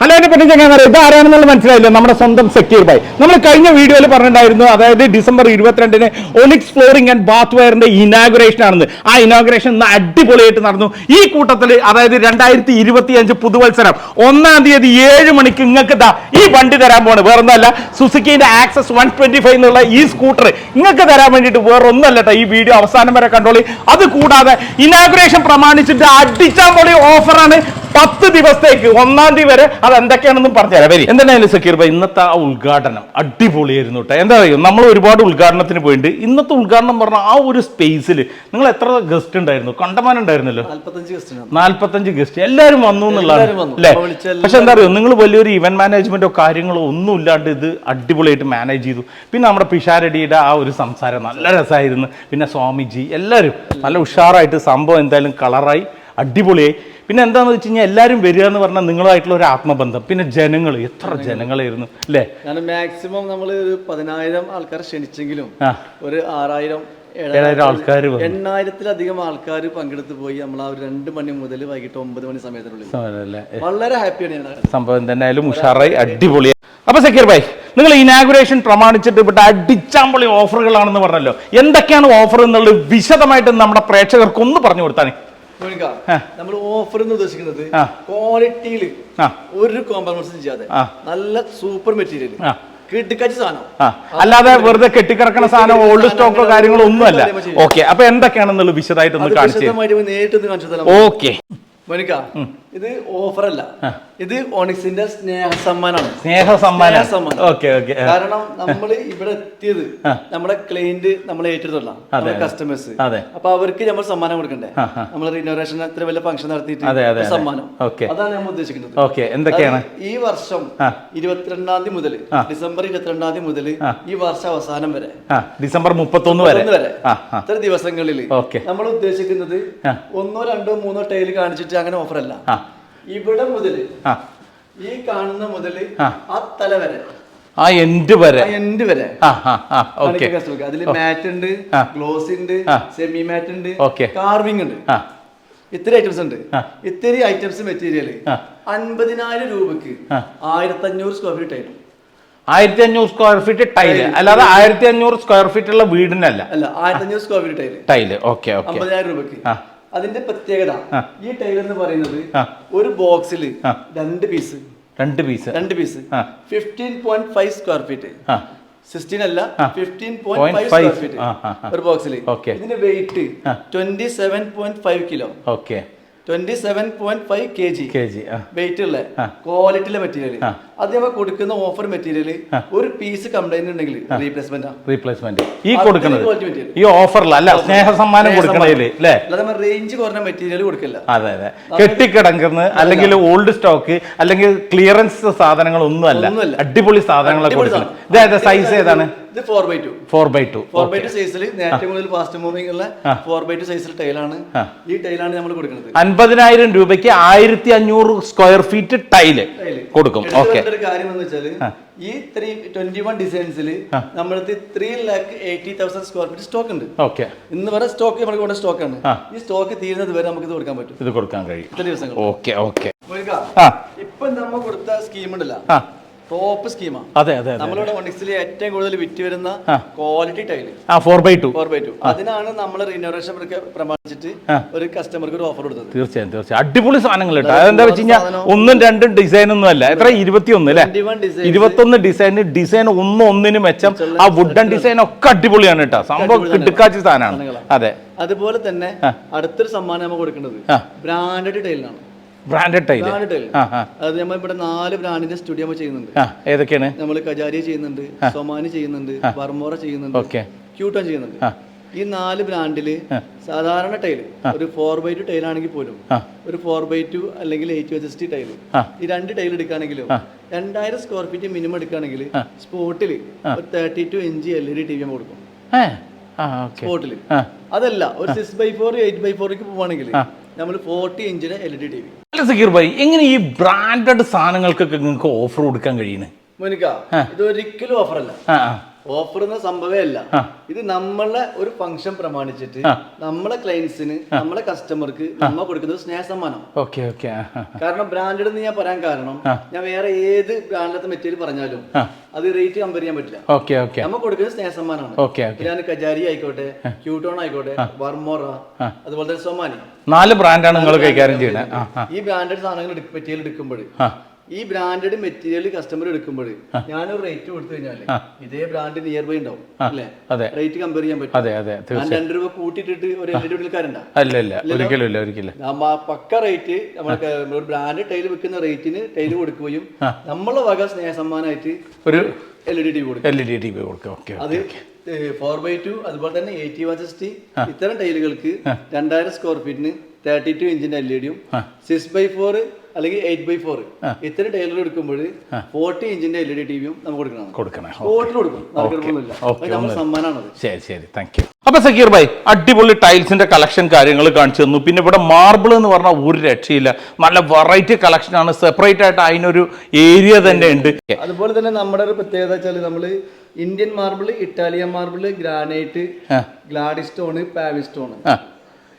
Hello എന്റെ പെട്ടെന്ന് ചെങ്ങാന്നറിയാം ഇത് ആരാണെന്നുള്ള മനസ്സിലായില്ല. നമ്മുടെ സ്വന്തം സെക്യൂർ ബൈ നമ്മൾ കഴിഞ്ഞ വീഡിയോയിൽ പറഞ്ഞിട്ടുണ്ടായിരുന്നു അതായത് ഡിസംബർ ഇരുപത്തിരണ്ടിന് ഒലിക്സ് ഫ്ലോറിംഗ് ആൻഡ് ബാത്ത് വെയറിന്റെ ഇനാഗുറേഷൻ ആണെന്ന്. ആ ഇനാഗുറേഷൻ അടിപൊളിയായിട്ട് നടന്നു. ഈ കൂട്ടത്തിൽ അതായത് രണ്ടായിരത്തി ഇരുപത്തി അഞ്ച് പുതുവത്സരം ഒന്നാം തീയതി ഏഴ് മണിക്ക് നിങ്ങൾക്ക് ഈ വണ്ടി തരാൻ പോണ് വേറൊന്നല്ല സുസുക്കിന്റെ ആക്സസ് വൺ ട്വന്റി ഫൈവ് എന്നുള്ള ഈ സ്കൂട്ടർ നിങ്ങൾക്ക് തരാൻ വേണ്ടിയിട്ട് വേറെ ഒന്നല്ല ട്ടോ ഈ വീഡിയോ അവസാനം വരെ കണ്ടോളി. അത് കൂടാതെ ഇനാഗുറേഷൻ പ്രമാണിച്ചിട്ട് അടിച്ചാൽ പൊളി ഓഫറാണ് പത്ത് ദിവസത്തേക്ക്. ഒന്നാം തീയതി വരെ അത് എന്തൊക്കെയാണെന്നും പറഞ്ഞുതരാം. വരി. എന്തായാലും സക്കീർ ഭായി ഇന്നത്തെ ആ ഉദ്ഘാടനം അടിപൊളിയായിരുന്നു കേട്ടോ എന്താ പറയുക നമ്മൾ ഒരുപാട് ഉദ്ഘാടനത്തിന് പോയിട്ടുണ്ട് ഇന്നത്തെ ഉദ്ഘാടനം പറഞ്ഞ ആ ഒരു സ്പേസിൽ നിങ്ങൾ എത്ര ഗസ്റ്റ് ഉണ്ടായിരുന്നു? കണ്ടമാനം ഉണ്ടായിരുന്നല്ലോ. നാല്പത്തഞ്ച് ഗസ്റ്റ് എല്ലാവരും വന്നു എന്നുള്ളതാണ്. അല്ലേ? പക്ഷെ എന്താ പറയുക നിങ്ങൾ വലിയൊരു ഇവന്റ് മാനേജ്മെന്റോ കാര്യങ്ങളോ ഒന്നും ഇല്ലാണ്ട് ഇത് അടിപൊളിയായിട്ട് മാനേജ് ചെയ്തു. പിന്നെ നമ്മുടെ പിഷാരടിയുടെ ആ ഒരു സംസാരം നല്ല രസമായിരുന്നു. പിന്നെ സ്വാമിജി എല്ലാവരും നല്ല ഉഷാറായിട്ട് സംഭവം എന്തായാലും കളറായി അടിപൊളിയായി. പിന്നെ എന്താന്ന് വെച്ച് കഴിഞ്ഞാൽ എല്ലാവരും വരിക എന്ന് പറഞ്ഞാൽ നിങ്ങളായിട്ടുള്ള ഒരു ആത്മബന്ധം. പിന്നെ ജനങ്ങൾ എത്ര ജനങ്ങളായിരുന്നു അല്ലേ? മാക്സിമം നമ്മൾ ഒരു പതിനായിരം ആൾക്കാർ ക്ഷണിച്ചെങ്കിലും ഒരു ആറായിരം ഏഴായിരം ആൾക്കാർ എണ്ണായിരത്തിലധികം ആൾക്കാർ പങ്കെടുത്ത് പോയി. നമ്മൾ ആ ഒരു രണ്ട് മണി മുതൽ വൈകിട്ട് ഒമ്പത് മണി സമയത്തിനുള്ളിൽ. വളരെ ഹാപ്പിയാണ് സംഭവം തന്നെ ഉഷാറായി അടിപൊളിയായി അപ്പൊ സക്കീർ ഭായ് നിങ്ങൾ ഇനാഗുറേഷൻ പ്രമാണിച്ചിട്ട് ഇവിടെ അടിച്ചാമ്പൊളി ഓഫറുകളാണെന്ന് പറഞ്ഞല്ലോ. എന്തൊക്കെയാണ് ഓഫർ എന്നുള്ളത് വിശദമായിട്ട് നമ്മുടെ പ്രേക്ഷകർക്ക് ഒന്ന് പറഞ്ഞു കൊടുത്താൽ നമ്മൾ ഓഫർ എന്ന് ഉദ്ദേശിക്കുന്നത് ക്വാളിറ്റിയിൽ ഒരു കോംപ്രമൈസും ചെയ്യാതെ നല്ല സൂപ്പർ മെറ്റീരിയൽ അല്ലാതെ വെറുതെ കെട്ടിക്കിടക്കുന്ന സാധനം ഓൾഡ് സ്റ്റോക്കോ കാര്യങ്ങളോ ഒന്നുമല്ല. ഓക്കെ അപ്പൊ എന്തൊക്കെയാണെന്നുള്ളത് വിശദമായിട്ട് ഒന്ന് കാണിച്ചു നേരിട്ട് ഓക്കെ ഇത് ഓഫർ അല്ല ഇത് ഓണിക്സിന്റെ സ്നേഹ സമ്മാനമാണ് സ്നേഹ സമ്മാനം. Okay okay. കാരണം നമ്മൾ ഇവിടെ എത്തിയത് നമ്മുടെ ക്ലയന്റ് നമ്മളെ ഏറ്റെടുത്തുള്ള നമ്മുടെ കസ്റ്റമേഴ്സ്. അപ്പൊ അവർക്ക് നമ്മൾ സമ്മാനം കൊടുക്കണ്ടേ. നമ്മൾ റിനോവേഷൻ അത്ര വലിയ ഫംഗ്ഷൻ നടത്തിയിട്ട്. സമ്മാനം. ഓക്കെ. അതാണ് നമ്മൾ ഉദ്ദേശിക്കുന്നത്. ഓക്കെ എന്തൊക്കെയാണ്? ഈ വർഷം. ഇരുപത്തിരണ്ടാം തീയതി മുതൽ ഡിസംബർ ഇരുപത്തിരണ്ടാം തീയതി മുതൽ ഈ വർഷം അവസാനം വരെ. ഡിസംബർ മുപ്പത്തൊന്ന് വരെ. ഇത്ര ദിവസങ്ങളിൽ നമ്മൾ ഉദ്ദേശിക്കുന്നത് ഒന്നോ രണ്ടോ മൂന്നോ ടൈൽ കാണിച്ചിട്ട് അങ്ങനെ ഓഫർ അല്ല. ഇവിടെ മുതൽ ഈ കാണുന്ന മുതൽ ആ. തല വരെ. ആ എൻഡ് വരെ. എൻഡ് വരെ. അതിൽ മാറ്റ് ഉണ്ട്. ഗ്ലോസ് ഉണ്ട് സെമി മാറ്റ് ഉണ്ട്. കാർവിംഗ് ഉണ്ട്. ഇത്ര ഐറ്റംസ് ഉണ്ട്. ഇത്തിരി ഐറ്റംസ് മെറ്റീരിയൽ. അൻപതിനായിരം രൂപക്ക് ആയിരത്തി അഞ്ഞൂറ് സ്ക്വയർ ഫീറ്റ് ആയിരുന്നു. ആയിരത്തി അഞ്ഞൂറ് സ്ക്വയർ ഫീറ്റ് ടൈൽ അല്ലാതെ ആയിരത്തി അഞ്ഞൂറ് സ്ക്വയർ ഫീറ്റ് ഉള്ള വീടിനല്ല. അല്ല ആയിരത്തി അഞ്ഞൂറ് square feet tile tile okay okay അമ്പതിനായിരം രൂപക്ക്. അതിന്റെ പ്രത്യേകത ഈ ടൈൽ എന്ന് പറയുന്നത് ഒരു ബോക്സിൽ രണ്ട് പീസ് രണ്ട് പീസ് രണ്ട് piece. Fifteen point five square feet sixteen അല്ല. Fifteen point five. Square feet. ഒരു ബോക്സിൽ ഇതിന്റെ weight. Twenty seven point five kilo okay twenty seven point five K G K G weight ഉള്ള ക്വാളിറ്റിയിലെ മെറ്റീരിയൽ അതേപോലെ അത് നമ്മൾ കൊടുക്കുന്ന ഓഫർ മെറ്റീരിയൽ ഒരു പീസ് കംപ്ലൈന്റ് ഉണ്ടെങ്കിൽ റീപ്ലേസ്മെന്റ് റീപ്ലേസ്മെന്റ് ഈ കൊടുക്കുന്നത് ഈ ഓഫറിൽ അല്ല സ്നേഹ സമ്മാനം കൊടുക്കണേൽ അല്ലേ? നമ്മൾ റേഞ്ച് കുറഞ്ഞ മെറ്റീരിയൽ കൊടുക്കില്ല. അതെ അതെ. കെട്ടിക്കിടക്കുന്ന അല്ലെങ്കിൽ ഓൾഡ് സ്റ്റോക്ക് അല്ലെങ്കിൽ ക്ലിയറൻസ് സാധനങ്ങൾ ഒന്നും അല്ല അടിപൊളി സാധനങ്ങളൊക്കെ കൊടുക്കണം കൊടുക്കുന്നത്. ഇതേതാ സൈസ് ഏതാണ്? ഇത് four by two four by two four by two സൈസിൽ നേരത്തെ മുതൽ ഫാസ്റ്റ് മൂവിംഗ് ഉള്ള ഫോർ ബൈ ടു സൈസിൽ ടൈലാണ്. ഈ ടൈലാണ് നമ്മൾ കൊടുക്കുന്നത്. അൻപതിനായിരം രൂപയ്ക്ക് ആയിരത്തി അഞ്ഞൂറ് സ്ക്വയർ ഫീറ്റ് ടൈൽ. കൊടുക്കും. ഓക്കെ ഒരു കാര്യം എന്ന് വെച്ചാൽ ഈ ത്രീ ട്വന്റി വൺ ഡിസൈൻസിൽ നമ്മൾക്ക് three lakh eighty thousand square feet stock ഉണ്ട്. ഓക്കെ ഇന്ന് വരെ സ്റ്റോക്ക് നമ്മൾ കൂടെ സ്റ്റോക്ക് ആണ്. ഈ സ്റ്റോക്ക് തീരുന്നത് വരെ നമുക്ക് ഇത് കൊടുക്കാൻ പറ്റും. ഇത് കൊടുക്കാൻ കഴിയും. ദിവസങ്ങൾ. ഓക്കെ ഓക്കെ ഇപ്പൊ നമ്മൾ കൊടുത്ത സ്കീം ഉണ്ടല്ല. ടോപ്പ് സ്കീമാണ് അതെ അതെ നമ്മളിവിടെ ഒണിക്സിൽ ഏറ്റവും കൂടുതൽ വിറ്റ് വരുന്ന ക്വാളിറ്റി ടൈൽ ആ four by two four by two അതിനാണ് നമ്മൾ റിനോവേഷൻ പ്രമാണിച്ചിട്ട് ഒരു കസ്റ്റമർക്ക് ഒരു ഓഫർ കൊടുത്തത്. തീർച്ചയായും തീർച്ചയായും. അടിപൊളി സാധനങ്ങൾ കേട്ടോ. അതെന്താ വെച്ച് കഴിഞ്ഞാൽ ഒന്നും രണ്ടും ഡിസൈൻ ഒന്നും അല്ല. എത്ര? ഇരുപത്തിയൊന്ന് അല്ലേ? 21 designs. ഇരുപത്തൊന്ന് ഡിസൈൻ ഡിസൈൻ ഒന്ന് ഒന്നിന് മെച്ചം. ആ വുഡൻ ഡിസൈൻ ഒക്കെ അടിപൊളിയാണ് കേട്ടോ. സംഭവം കിടുക്കാച്ച സാധനമാണ്. അതെ. അതുപോലെ തന്നെ അടുത്തൊരു സമ്മാനം നമ്മൾ കൊടുക്കുന്നത് ബ്രാൻഡഡ് ടൈലിനാണ് ബ്രാൻഡഡ് ടൈൽ ബ്രാൻഡ് ടൈൽ അത് നമ്മൾ ഇവിടെ നാല് ബ്രാൻഡിന്റെ സ്റ്റുഡിയോ നമ്മൾ ചെയ്യുന്നുണ്ട്. ഏതൊക്കെയാണ്? നമ്മൾ കജാരിയ ചെയ്യുന്നുണ്ട് സൊമാനി ചെയ്യുന്നുണ്ട് വർമോറ ചെയ്യുന്നുണ്ട് ഓക്കെ. ക്യൂട്ടൺ ചെയ്യുന്നുണ്ട്. ഈ നാല് ബ്രാൻഡിൽ സാധാരണ ടൈൽ ഒരു ഫോർ ബൈ ടു ടൈൽ ആണെങ്കിൽ പോലും ഒരു ഫോർ ബൈ ടു അല്ലെങ്കിൽ എയ്റ്റ് ബൈ സിക്സ്റ്റി ടൈൽ ഈ രണ്ട് ടൈൽ എടുക്കുകയാണെങ്കിലും രണ്ടായിരം സ്ക്വയർ ഫീറ്റ് മിനിമം എടുക്കുകയാണെങ്കിൽ സ്പോട്ടിൽ ഒരു thirty two inch L E D T V കൊടുക്കും. സ്പോട്ടിൽ അതല്ല ഒരു six by four eight by fork പോവാണെങ്കിൽ നമ്മൾ forty ഇഞ്ചിന് L E D T V അല്ല സക്കീർ ഭായി എങ്ങനെ ഈ ബ്രാൻഡഡ് സാധനങ്ങൾക്കൊക്കെ നിങ്ങൾക്ക് ഓഫർ കൊടുക്കാൻ കഴിയുന്നത് മോനിക്ക ഇത് ഒരിക്കലും ഓഫർ അല്ല. ആ ആ. ഓഫർ എന്ന സംഭവമല്ല ഇത് നമ്മളെ ഒരു ഫംഗ്ഷൻ പ്രമാണിച്ചിട്ട് നമ്മളെ ക്ലയൻസിന് നമ്മളെ കസ്റ്റമർക്ക് നമ്മൾ കൊടുക്കുന്നത് സ്നേഹ സമ്മാനം ഓക്കെ. ഓക്കെ കാരണം ബ്രാൻഡഡ് എന്ന് ഞാൻ പറയാൻ കാരണം ഞാൻ വേറെ ഏത് ബ്രാൻഡിലത്തെ മെറ്റീരിയൽ പറഞ്ഞാലും അത് റേറ്റ് കമ്പയർ ചെയ്യാൻ പറ്റില്ല. Okay okay. നമ്മൾ കൊടുക്കുന്നത് സ്നേഹ സമ്മാനമാണ് ഓക്കെ. ഞാൻ കജാരി ആയിക്കോട്ടെ ക്യൂട്ടോൺ ആയിക്കോട്ടെ വർമോറ അതുപോലെ തന്നെ സൊമാനി നാല് ബ്രാൻഡാണ് നിങ്ങൾ കൈകാര്യം ചെയ്യുന്നത് ഈ ബ്രാൻഡഡ് സാധനങ്ങൾ മെറ്റീരിയൽ എടുക്കുമ്പോൾ ഈ ബ്രാൻഡഡ് മെറ്റീരിയൽ കസ്റ്റമർ എടുക്കുമ്പോൾ ഞാനൊരു റേറ്റ് കൊടുത്തു കഴിഞ്ഞാൽ ഇതേ ബ്രാൻഡ് നിയർ ബൈ ഉണ്ടാവും അല്ലേ? റേറ്റ് കമ്പയർ ചെയ്യാൻ പറ്റും. അതെ അതെ ഞാൻ രണ്ട് രൂപ കൂട്ടിയിട്ടിട്ട് ഒരു വിൽക്കാറുണ്ടാ അല്ല ഇല്ല ഒരിക്കലും ഇല്ല ഒരിക്കലും നമ്മ പക്ക റേറ്റ് നമ്മൾക്ക് ഒരു ബ്രാൻഡ് ടൈൽ വിൽക്കുന്ന റേറ്റിന് ടൈൽ കൊടുക്കുകയും നമ്മളെ വക സ്നേഹ സമ്മാനമായിട്ട് ഒരു എൽ ഇ ഡി ടി കൊടുക്കും. L E D T V കൊടുക്കുക ഓക്കെ അത് ഫോർ ബൈ ടു അതുപോലെ തന്നെ എയ്റ്റി വൺ സിക്സ്റ്റി ഇത്തരം ടൈലുകൾക്ക് രണ്ടായിരം സ്ക്വയർ ഫീറ്റിന് തേർട്ടി ടു ഇഞ്ചിന്റെ എൽ ഇ ഡിയും സിക്സ് ബൈ ഫോർ അല്ലെങ്കിൽ എയ്റ്റ് ബൈ ഫോർ ഇത്തരം ടൈലർ എടുക്കുമ്പോൾ ഫോർട്ടി ഇഞ്ചിന്റെ എൽ ഇ ഡി ടിവിയും നമുക്ക് കൊടുക്കണം. കൊടുക്കണം. ഫോർട്ടിന് കൊടുക്കും. സമ്മാനമാണത്. ശരി ശരി. താങ്ക് യു അപ്പൊ സക്കീർ ഭായ് അടിപൊളി ടൈൽസിന്റെ കളക്ഷൻ കാര്യങ്ങൾ കാണിച്ചു തന്നു. പിന്നെ ഇവിടെ മാർബിൾ എന്ന് പറഞ്ഞാൽ ഒരു രക്ഷയില്ല. നല്ല വെറൈറ്റി കളക്ഷൻ ആണ്. സെപ്പറേറ്റ് ആയിട്ട് അതിനൊരു ഏരിയ തന്നെ ഉണ്ട്. അതുപോലെ തന്നെ നമ്മുടെ ഒരു പ്രത്യേകത വെച്ചാൽ നമ്മൾ Indian marble Italian marble granite Gladi ഗ്ലാഡിസ്റ്റോണ് പാവിസ്റ്റോൺ ആ.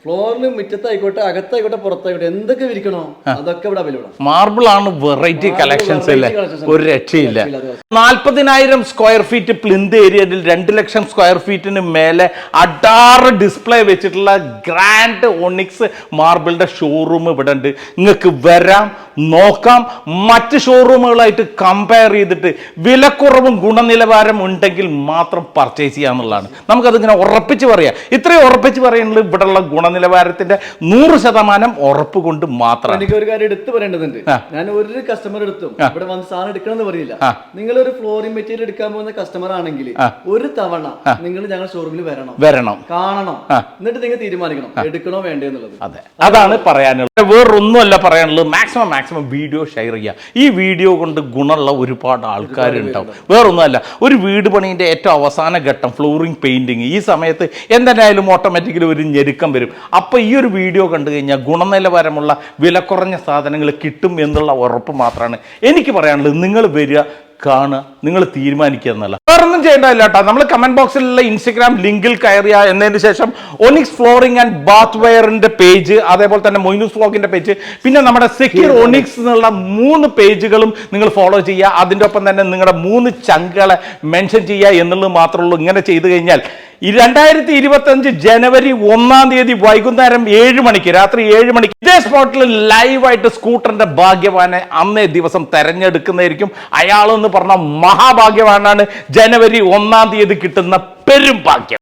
ഫ്ലോറിൽ മുറ്റത്തായിക്കോട്ടെ അകത്തായിക്കോട്ടെ പുറത്തായിക്കോട്ടെ എന്തൊക്കെ വിരിക്കണോ അതൊക്കെ ഇവിടെ അവൈലബിൾ മാർബിൾ ആണ് വെറൈറ്റി കളക്ഷൻസ് അല്ലേ? ഒരു രക്ഷയില്ല. നാൽപ്പതിനായിരം സ്ക്വയർ ഫീറ്റ് പ്ലിന്ത് ഏരിയയിൽ രണ്ട് ലക്ഷം സ്ക്വയർ ഫീറ്റിന് മേലെ അഡാറ് ഡിസ്പ്ലേ വെച്ചിട്ടുള്ള ഗ്രാൻഡ് ഒണിക്സ് മാർബിളിന്റെ ഷോറൂം ഇവിടെ ഉണ്ട്. നിങ്ങൾക്ക് വരാം നോക്കാം. മറ്റ് ഷോറൂമുകളായിട്ട് കമ്പയർ ചെയ്തിട്ട് വിലക്കുറവും ഗുണനിലവാരം ഉണ്ടെങ്കിൽ മാത്രം പർച്ചേസ് ചെയ്യാന്നുള്ളതാണ്. നമുക്കതിങ്ങനെ ഉറപ്പിച്ച് പറയാം. ഇത്രയും ഉറപ്പിച്ച് പറയുന്നത് ഇവിടെയുള്ള ഗുണനിലവാരത്തിന്റെ നൂറ് ശതമാനം ഉറപ്പ് കൊണ്ട് മാത്രം. എനിക്ക് ഒരു കാര്യം എടുത്തു പറയേണ്ടതുണ്ട്. ഞാൻ ഒരു കസ്റ്റമർ എടുത്തും ഇവിടെ വന്ന് സാധനം എടുക്കണമെന്ന് പറയില്ല. നിങ്ങൾ ഒരു ഫ്ലോറിംഗ് മെറ്റീരിയൽ എടുക്കാൻ പോകുന്ന കസ്റ്റമർ ആണെങ്കിൽ ഒരു തവണ നിങ്ങൾ ഞങ്ങൾ ഷോറൂമിൽ വരണം. വരണം. കാണണം. എന്നിട്ട് നിങ്ങൾ തീരുമാനിക്കണം. എടുക്കണോ വേണ്ടേ എന്നുള്ളത് അതെ. അതാണ് പറയാനുള്ളത്. വേറൊന്നുമല്ല പറയാനുള്ളത്. മാക്സിമം മാക്സിമം വീഡിയോ ഷെയർ ചെയ്യുക ഈ വീഡിയോ കൊണ്ട് ഗുണമുള്ള ഒരുപാട് ആൾക്കാരുണ്ടാവും. വേറൊന്നുമല്ല ഒരു വീട് പണീന്റെ ഏറ്റവും അവസാന ഘട്ടം ഫ്ലോറിംഗ് പെയിന്റിങ് ഈ സമയത്ത് എന്തെന്നായാലും ഓട്ടോമാറ്റിക്കലി ഒരു ഞെരുക്കം വരും. അപ്പോൾ ഈ ഒരു വീഡിയോ കണ്ടു കഴിഞ്ഞാൽ ഗുണനിലവാരമുള്ള വില കുറഞ്ഞ സാധനങ്ങൾ കിട്ടും എന്നുള്ള ഉറപ്പ് മാത്രമാണ് എനിക്ക് പറയാനുള്ളത് നിങ്ങൾ വരിക കാണുക നിങ്ങൾ തീരുമാനിക്കുക എന്നല്ല. വേറൊന്നും ചെയ്യേണ്ടതില്ല കേട്ടോ. നമ്മൾ കമന്റ് ബോക്സിലുള്ള ഇൻസ്റ്റഗ്രാം ലിങ്കിൽ കയറിയ എന്നതിന് ശേഷം ഒനിക്സ് ഫ്ലോറിംഗ് ആൻഡ് ബാത്ത് വെയറിന്റെ പേജ് അതേപോലെ തന്നെ മൊയ്നൂസ് ഫ്ലോഗിന്റെ പേജ് പിന്നെ നമ്മുടെ സെക്യൂർ ഒനിക്സ് എന്നുള്ള മൂന്ന് പേജുകളും നിങ്ങൾ ഫോളോ ചെയ്യുക. അതിന്റെ ഒപ്പം തന്നെ നിങ്ങളുടെ മൂന്ന് ചങ്കുകളെ മെൻഷൻ ചെയ്യുക എന്നുള്ളത് മാത്രമേ ഉള്ളൂ. ഇങ്ങനെ ചെയ്തു കഴിഞ്ഞാൽ രണ്ടായിരത്തി ഇരുപത്തി അഞ്ച് ജനുവരി ഒന്നാം തീയതി വൈകുന്നേരം ഏഴ് മണിക്ക് രാത്രി ഏഴ് മണിക്ക് ഇതേ സ്പോട്ടിൽ ലൈവായിട്ട് സ്കൂട്ടറിന്റെ ഭാഗ്യവാനെ അന്നേ ദിവസം തെരഞ്ഞെടുക്കുന്നതായിരിക്കും. അയാളെന്ന് പറഞ്ഞ മഹാഭാഗ്യവാനാണ് ജനുവരി ഒന്നാം തീയതി കിട്ടുന്ന പെരും ഭാഗ്യം